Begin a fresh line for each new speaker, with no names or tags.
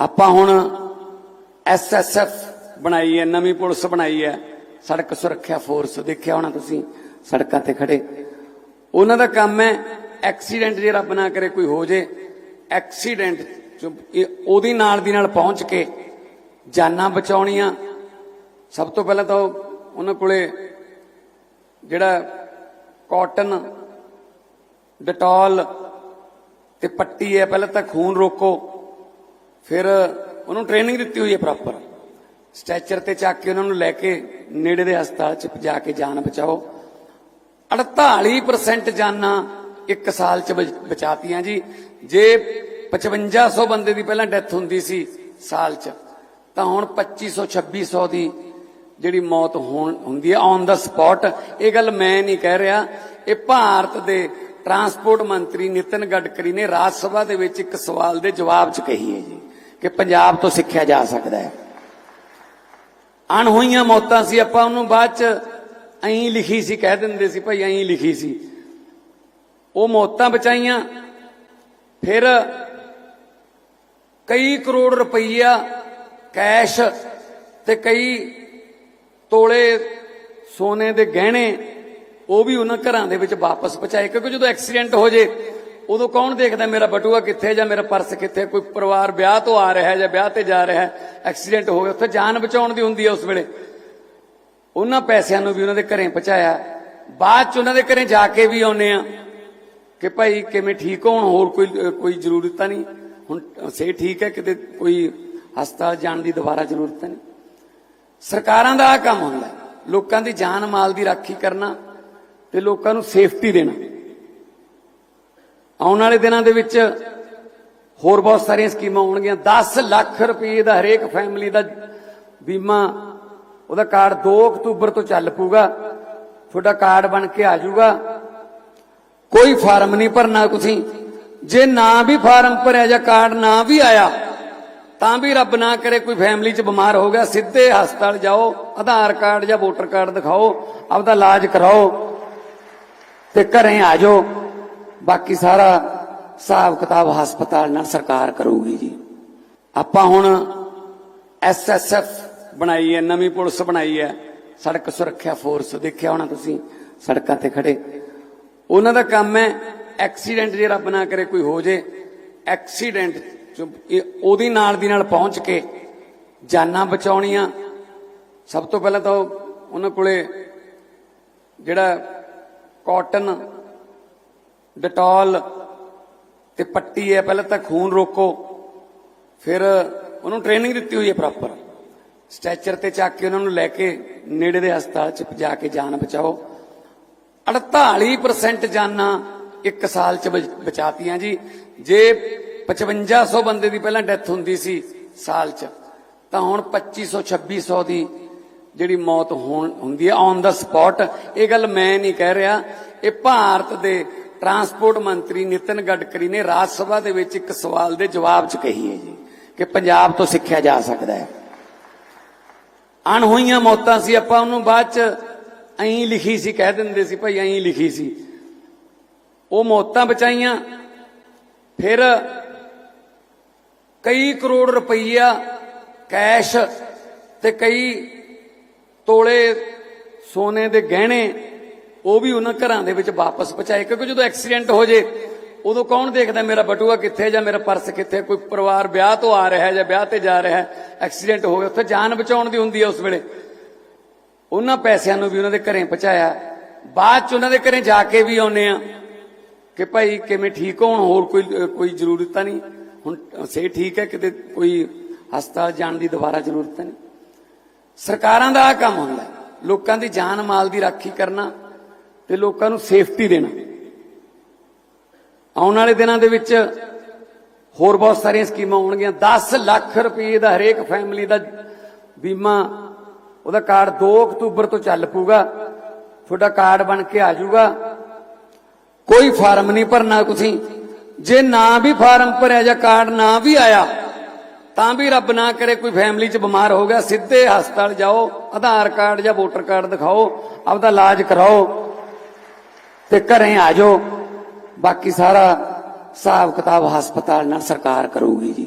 ਆਪਾਂ ਹੁਣ ਐਸਐਸਐਫ ਬਣਾਈ ਹੈ, ਨਵੀਂ ਪੁਲਿਸ ਬਣਾਈ ਹੈ। ਸੜਕ ਸੁਰੱਖਿਆ ਫੋਰਸ ਦੇਖਿਆ ਹੋਣਾ ਤੁਸੀਂ? ਸੜਕਾਂ ਤੇ ਖੜੇ। ਉਹਨਾਂ ਦਾ ਕੰਮ ਹੈ ਐਕਸੀਡੈਂਟ ਜੇ ਰੱਬ ਨਾ ਕਰੇ ਕੋਈ ਹੋ ਜੇ ਐਕਸੀਡੈਂਟ ਚ ਉਹਦੀ ਨਾਲ ਦੀ ਨਾਲ ਪਹੁੰਚ ਕੇ ਜਾਨਾਂ ਬਚਾਉਣੀਆਂ। ਸਭ ਤੋਂ ਪਹਿਲਾਂ ਤਾਂ ਉਹਨਾਂ ਕੋਲੇ ਜਿਹੜਾ ਕਾਟਨ ਡਟੋਲ ਤੇ ਪੱਟੀ ਹੈ, ਪਹਿਲਾਂ ਤਾਂ ਖੂਨ ਰੋਕੋ। ਫਿਰ ਉਹਨੂੰ ਟ੍ਰੇਨਿੰਗ ਦਿੱਤੀ ਹੋਈ ਹੈ ਪ੍ਰੋਪਰ ਸਟ੍ਰੈਚਰ ਤੇ ਚੱਕ ਕੇ ਉਹਨਾਂ ਨੂੰ ਲੈ ਕੇ ਨੇੜੇ ਦੇ ਹਸਪਤਾਲ 'ਚ ਜਾ ਕੇ ਜਾਨ ਬਚਾਓ। 48% ਜਾਨਾਂ ਇੱਕ ਸਾਲ 'ਚ ਬਚ- ਬਚਾਤੀਆਂ ਜੀ। ਜੇ 5500 ਬੰਦੇ ਦੀ ਪਹਿਲਾਂ ਡੈਥ ਹੁੰਦੀ ਸੀ ਸਾਲ 'ਚ, ਤਾਂ ਹੁਣ 2500 2600 ਦੀ ਜਿਹੜੀ ਮੌਤ ਹੋਣ, ਹੁੰਦੀ ਹੈ ਔਨ ਦਾ ਸਪੌਟ ਇਹ ਗੱਲ ਮੈਂ ਨਹੀਂ ਕਹਿ ਰਿਹਾ। ਇਹ ਭਾਰਤ ਦੇ ਟਰਾਂਸਪੋਰਟ ਮੰਤਰੀ ਨਿਤਨ ਗਡਕਰੀ ਨੇ ਰਾਜ ਸਭਾ ਦੇ ਵਿੱਚ ਇੱਕ ਸਵਾਲ ਦੇ ਜਵਾਬ 'ਚ ਕਹੀ ਹੈ ਜੀ। ਕਿ ਪੰਜਾਬ ਤੋਂ ਸਿੱਖਿਆ ਜਾ ਸਕਦਾ ਹੈ। ਅਣਹੋਈਆਂ ਮੌਤਾਂ ਸੀ, ਆਪਾਂ ਉਹਨੂੰ ਬਾਅਦ 'ਚ ਐਂ ਲਿਖੀ ਸੀ, ਕਹਿ ਦਿੰਦੇ ਸੀ, ਭਾਈ ਐਂ ਲਿਖੀ ਸੀ। ਉਹ ਮੌਤਾਂ ਬਚਾਈਆਂ, ਫਿਰ ਕਈ ਕਰੋੜ ਰੁਪਈਆ ਕੈਸ਼ ਤੇ ਕਈ ਤੋਲੇ ਸੋਨੇ ਦੇ ਗਹਿਣੇ, ਉਹ ਵੀ ਉਹਨਾਂ ਘਰਾਂ ਦੇ ਵਿੱਚ ਵਾਪਸ ਪਹੁੰਚਾਏ, ਕਿਉਂਕਿ ਜਦੋਂ ਐਕਸੀਡੈਂਟ ਹੋ ਜੇ ਉਦੋਂ ਕੌਣ ਦੇਖਦਾ ਮੇਰਾ ਬਟੂਆ ਕਿੱਥੇ ਜਾਂ ਮੇਰਾ ਪਰਸ ਕਿੱਥੇ? ਕੋਈ ਪਰਿਵਾਰ ਵਿਆਹ ਤੋਂ ਆ ਰਿਹਾ ਹੈ ਜਾਂ ਵਿਆਹ ਤੇ ਜਾ ਰਿਹਾ ਹੈ ਐਕਸੀਡੈਂਟ ਹੋ ਗਿਆ, ਉੱਥੇ ਜਾਨ ਬਚਾਉਣ ਦੀ ਹੁੰਦੀ ਹੈ ਉਸ ਵੇਲੇ। ਉਹਨਾਂ ਪੈਸਿਆਂ ਨੂੰ ਵੀ ਉਹਨਾਂ ਦੇ ਘਰੇ ਪਹੁੰਚਾਇਆ। ਬਾਅਦ ਚ ਉਹਨਾਂ ਦੇ ਘਰੇ ਜਾ ਕੇ ਵੀ ਆਉਨੇ ਆ ਕਿ ਭਾਈ ਕਿਵੇਂ ਠੀਕ ਹੋਣ, ਹੋਰ ਕੋਈ ਕੋਈ ਜ਼ਰੂਰਤ ਤਾਂ ਨਹੀਂ। ਹੁਣ ਸੇ ਠੀਕ ਹੈ, ਕਿਤੇ ਕੋਈ ਹਸਪਤਾਲ ਜਾਣ ਦੀ ਦੁਬਾਰਾ ਜ਼ਰੂਰਤ ਨਹੀਂ। ਸਰਕਾਰਾਂ ਦਾ ਆ ਕੰਮ ਹੁੰਦਾ। ਲੋਕਾਂ ਦੀ ਜਾਨ ਮਾਲ ਦੀ ਰਾਖੀ ਕਰਨਾ ਤੇ ਲੋਕਾਂ ਨੂੰ ਸੇਫਟੀ ਦੇਣਾ। ਆਉਣ ਵਾਲੇ ਦਿਨਾਂ ਦੇ ਵਿੱਚ ਹੋਰ ਬਹੁਤ ਸਾਰੀਆਂ ਸਕੀਮਾਂ ਆਉਣਗੀਆਂ 10 ਲੱਖ ਰੁਪਏ ਦਾ ਹਰੇਕ ਫੈਮਿਲੀ ਦਾ ਬੀਮਾ, ਉਹਦਾ ਕਾਰਡ 2 ਅਕਤੂਬਰ ਤੋਂ ਚੱਲ ਪੂਗਾ ਤੁਹਾਡਾ ਕਾਰਡ ਬਣ ਕੇ ਆ ਜਾਊਗਾ। ਕੋਈ ਫਾਰਮ ਨਹੀਂ ਭਰਨਾ ਤੁਸੀਂ। ਜੇ ਨਾ ਵੀ ਫਾਰਮ ਭਰਿਆ ਜਾਂ ਕਾਰਡ ਨਾ ਵੀ ਆਇਆ, ਤਾਂ ਵੀ ਰੱਬ ਨਾ ਕਰੇ ਕੋਈ ਫੈਮਿਲੀ 'ਚ ਬਿਮਾਰ ਹੋ ਗਿਆ, ਸਿੱਧੇ ਹਸਪਤਾਲ ਜਾਓ, ਆਧਾਰ ਕਾਰਡ ਜਾਂ ਵੋਟਰ ਕਾਰਡ ਦਿਖਾਓ, ਆਪਦਾ ਇਲਾਜ ਕਰਾਓ ਤੇ ਘਰੇ ਆ ਜਾਓ। ਬਾਕੀ ਸਾਰਾ ਹਿਸਾਬ ਕਿਤਾਬ ਹਸਪਤਾਲ ਨਾਲ ਸਰਕਾਰ ਕਰੂਗੀ ਜੀ। ਆਪਾਂ ਹੁਣ ਐਸਐਸਐਫ ਬਣਾਈ ਹੈ, ਨਵੀਂ ਪੁਲਿਸ ਬਣਾਈ ਹੈ। ਸੜਕ ਸੁਰੱਖਿਆ ਫੋਰਸ ਦੇਖਿਆ ਹੋਣਾ ਤੁਸੀਂ, ਸੜਕਾਂ ਤੇ ਖੜੇ। ਉਹਨਾਂ ਦਾ ਕੰਮ ਹੈ ਐਕਸੀਡੈਂਟ ਜੇ ਰੱਬ ਨਾ ਕਰੇ ਕੋਈ ਹੋ ਜੇ। ਐਕਸੀਡੈਂਟ ਚ ਉਹਦੀ ਨਾਲ ਦੀ ਨਾਲ ਪਹੁੰਚ ਕੇ ਜਾਨਾਂ ਬਚਾਉਣੀਆਂ। ਸਭ ਤੋਂ ਪਹਿਲਾਂ ਤਾਂ ਉਹਨਾਂ ਕੋਲੇ ਜਿਹੜਾ ਕਾਟਨ ਡਟੋਲ ਤੇ ਪੱਟੀ ਹੈ, ਪਹਿਲਾਂ ਤਾਂ ਖੂਨ ਰੋਕੋ, ਫਿਰ ਉਹਨੂੰ ਟ੍ਰੇਨਿੰਗ ਦਿੱਤੀ ਹੋਈ ਹੈ ਪ੍ਰੋਪਰ ਸਟ੍ਰੈਚਰ ਤੇ ਚੱਕ ਕੇ ਉਹਨਾਂ ਨੂੰ ਲੈ ਕੇ ਨੇੜੇ ਦੇ ਹਸਪਤਾਲ 'ਚ ਜਾ ਕੇ ਜਾਨ ਬਚਾਓ। 48% ਜਾਨਾਂ ਇੱਕ ਸਾਲ 'ਚ ਬਚ- ਬਚਾਤੀਆਂ ਜੀ। ਜੇ 5500 ਬੰਦੇ ਦੀ ਪਹਿਲਾਂ ਡੈਥ ਹੁੰਦੀ ਸੀ ਸਾਲ 'ਚ, ਤਾਂ ਹੁਣ 2500 2600 ਦੀ ਜਿਹੜੀ ਮੌਤ ਹੋਣ, ਹੁੰਦੀ ਹੈ ਔਨ ਦਾ ਸਪੌਟ ਇਹ ਗੱਲ ਮੈਂ ਨਹੀਂ ਕਹਿ ਰਿਹਾ। ਇਹ ਭਾਰਤ ਦੇ ਟਰਾਂਸਪੋਰਟ ਮੰਤਰੀ ਨਿਤਨ ਗਡਕਰੀ ਨੇ ਰਾਜ ਸਭਾ ਦੇ ਵਿੱਚ ਇੱਕ ਸਵਾਲ ਦੇ ਜਵਾਬ 'ਚ ਕਹੀ ਹੈ ਜੀ ਕਿ ਪੰਜਾਬ ਤੋਂ ਸਿੱਖਿਆ ਜਾ ਸਕਦਾ ਹੈ। ਅਣਹੋਈਆਂ ਮੌਤਾਂ ਸੀ, ਆਪਾਂ ਉਹਨੂੰ ਬਾਅਦ 'ਚ ਐਂ ਲਿਖੀ ਸੀ, ਕਹਿ ਦਿੰਦੇ ਸੀ, ਭਾਈ ਐਂ ਲਿਖੀ ਸੀ। ਉਹ ਮੌਤਾਂ ਬਚਾਈਆਂ, ਫਿਰ ਕਈ ਕਰੋੜ ਰੁਪਈਆ ਕੈਸ਼ ਤੇ ਕਈ ਤੋਲੇ ਸੋਨੇ ਦੇ ਗਹਿਣੇ ਉਹ ਵੀ ਉਹਨਾਂ ਘਰਾਂ ਦੇ ਵਿੱਚ ਵਾਪਸ ਪਹੁੰਚਾਏ। ਕਿਉਂਕਿ ਜਦੋਂ ਐਕਸੀਡੈਂਟ ਹੋ ਜੇ, ਉਦੋਂ ਕੌਣ ਦੇਖਦਾ ਮੇਰਾ ਬਟੂਆ ਕਿੱਥੇ ਜਾਂ ਮੇਰਾ ਪਰਸ ਕਿੱਥੇ ਕੋਈ ਪਰਿਵਾਰ ਵਿਆਹ ਤੋਂ ਆ ਰਿਹਾ ਜਾਂ ਵਿਆਹ ਤੇ ਜਾ ਰਿਹਾ ਐਕਸੀਡੈਂਟ ਹੋ ਗਿਆ, ਉੱਥੇ ਜਾਨ ਬਚਾਉਣ ਦੀ ਹੁੰਦੀ ਹੈ ਉਸ ਵੇਲੇ। ਉਹਨਾਂ ਪੈਸਿਆਂ ਨੂੰ ਵੀ ਉਹਨਾਂ ਦੇ ਘਰੇ ਪਹੁੰਚਾਇਆ। ਬਾਅਦ ਚ ਉਹਨਾਂ ਦੇ ਘਰੇ ਜਾ ਕੇ ਵੀ ਆਉਨੇ ਆ ਕਿ ਭਾਈ ਕਿਵੇਂ ਠੀਕ ਹੋਣ, ਹੋਰ ਕੋਈ ਕੋਈ ਜ਼ਰੂਰਤ ਤਾਂ ਨਹੀਂ। ਹੁਣ ਸੇ ਠੀਕ ਹੈ, ਕਿਤੇ ਕੋਈ ਹਸਪਤਾਲ ਜਾਣ ਦੀ ਦੁਬਾਰਾ ਜ਼ਰੂਰਤ ਨਹੀਂ। ਸਰਕਾਰਾਂ ਦਾ ਆ ਕੰਮ ਹੁੰਦਾ ਲੋਕਾਂ ਦੀ ਜਾਨ ਮਾਲ ਦੀ ਰਾਖੀ ਕਰਨਾ ਤੇ ਲੋਕਾਂ ਨੂੰ ਸੇਫਟੀ ਦੇਣਾ। ਆਉਣ ਵਾਲੇ ਦਿਨਾਂ ਦੇ ਵਿੱਚ ਹੋਰ ਬਹੁਤ ਸਾਰੀਆਂ ਸਕੀਮਾਂ ਆਉਣਗੀਆਂ 10 ਲੱਖ ਰੁਪਏ ਦਾ ਹਰੇਕ ਫੈਮਿਲੀ ਦਾ ਬੀਮਾ, ਉਹਦਾ ਕਾਰਡ 2 ਅਕਤੂਬਰ ਤੋਂ ਚੱਲ ਪੂਗਾ ਤੁਹਾਡਾ ਕਾਰਡ ਬਣ ਕੇ ਆ ਜਾਊਗਾ। ਕੋਈ ਫਾਰਮ ਨਹੀਂ ਭਰਨਾ ਤੁਸੀਂ। ਜੇ ਨਾ ਵੀ ਫਾਰਮ ਭਰਿਆ ਜਾਂ ਕਾਰਡ ਨਾ ਵੀ ਆਇਆ, ਤਾਂ ਵੀ ਰੱਬ ਨਾ ਕਰੇ ਕੋਈ ਫੈਮਿਲੀ 'ਚ ਬਿਮਾਰ ਹੋ ਗਿਆ, ਸਿੱਧੇ ਹਸਪਤਾਲ ਜਾਓ, ਆਧਾਰ ਕਾਰਡ ਜਾਂ ਵੋਟਰ ਕਾਰਡ ਦਿਖਾਓ, ਆਪਦਾ ਇਲਾਜ ਕਰਾਓ। ਤੇ ਘਰੇ ਆ ਜਾਓ। ਬਾਕੀ ਸਾਰਾ ਹਿਸਾਬ ਕਿਤਾਬ ਹਸਪਤਾਲ ਨਾਲ ਸਰਕਾਰ ਕਰੂਗੀ ਜੀ।